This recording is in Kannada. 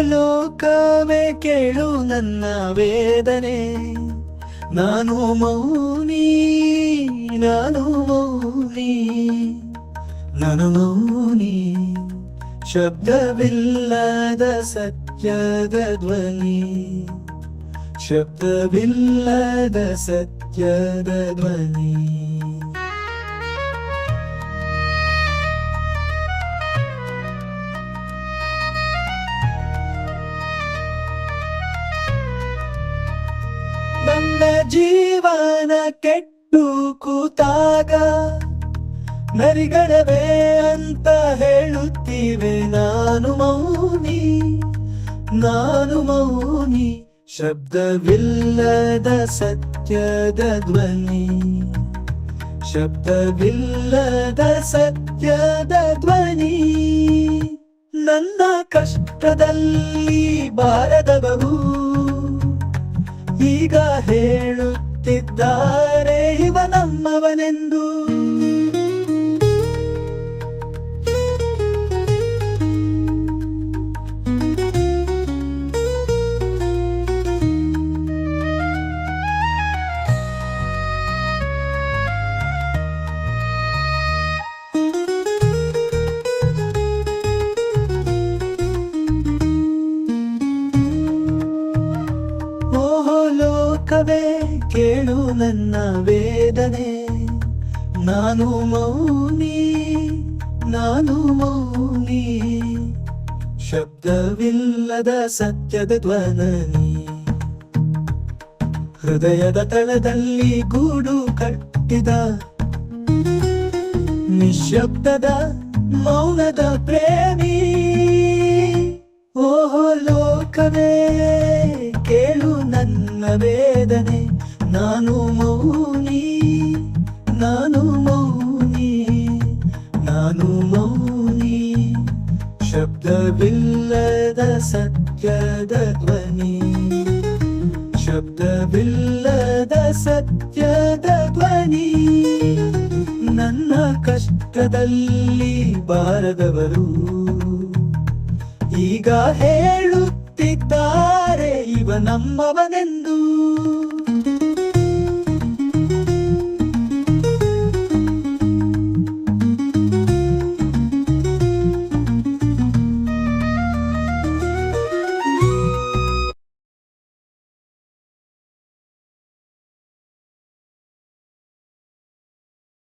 ಲೋಕವೇ ಕೇಳು ನನ್ನ ವೇದನೆ. ನಾನು ಮೌನಿ ನಾನು ಮೌನಿ. ನಾನು ಮೌನಿ ಶಬ್ದವಿಲ್ಲದ ಸತ್ಯದ ಧ್ವನಿ. ಶಬ್ದವಿಲ್ಲದ ಸತ್ಯದ ಧ್ವನಿ. ನನ್ನ ಜೀವನ ಕೆಟ್ಟು ಕೂತಾಗ ನರಿಗಳವೇ ಅಂತ ಹೇಳುತ್ತೀವೆ. ನಾನು ಮೌನಿ ನಾನು ಮೌನಿ. ಶಬ್ದವಿಲ್ಲದ ಸತ್ಯದ ಧ್ವನಿ. ಶಬ್ದವಿಲ್ಲದ ಸತ್ಯದ ಧ್ವನಿ. ನನ್ನ ಕಷ್ಟದಲ್ಲಿ ಬಾರದವರು ಈಗ ಹೇಳುತ್ತಿದ್ದಾರೆ ಇವ ನಮ್ಮವನೆಂದು. ಲೋಕವೇ ಕೇಳು ನನ್ನ ವೇದನೆ. ನಾನು ಮೌನಿ ನಾನು ಮೌನಿ. ಶಬ್ದವಿಲ್ಲದ ಸತ್ಯದ ಧ್ವನಿ ಹೃದಯದ ತಳದಲ್ಲಿ ಗೂಡು ಕಟ್ಟಿದ. ನಿಶಬ್ದದ ಮೌನದ ಪ್ರೇಮಿ. ಓಹೋ ಲೋಕವೇ, ಕೇಳು ನನ್ನ ವೇದನೆ ನಾನು ಮೌನಿ ನಾನು ಮೌನಿ ನಾನು ಮೌನಿ. ಶಬ್ದವಿಲ್ಲದ ಸತ್ಯದ ಧ್ವನಿ, ಶಬ್ದವಿಲ್ಲದ ಸತ್ಯದ ಧ್ವನಿ. ನನ್ನ ಕಷ್ಟದಲ್ಲಿ ಬಾರದವರು, ಈಗ ಹೇಳುತ್ತಿದ್ದಾರೆ ಇವ ನಮ್ಮವನೆಂದು.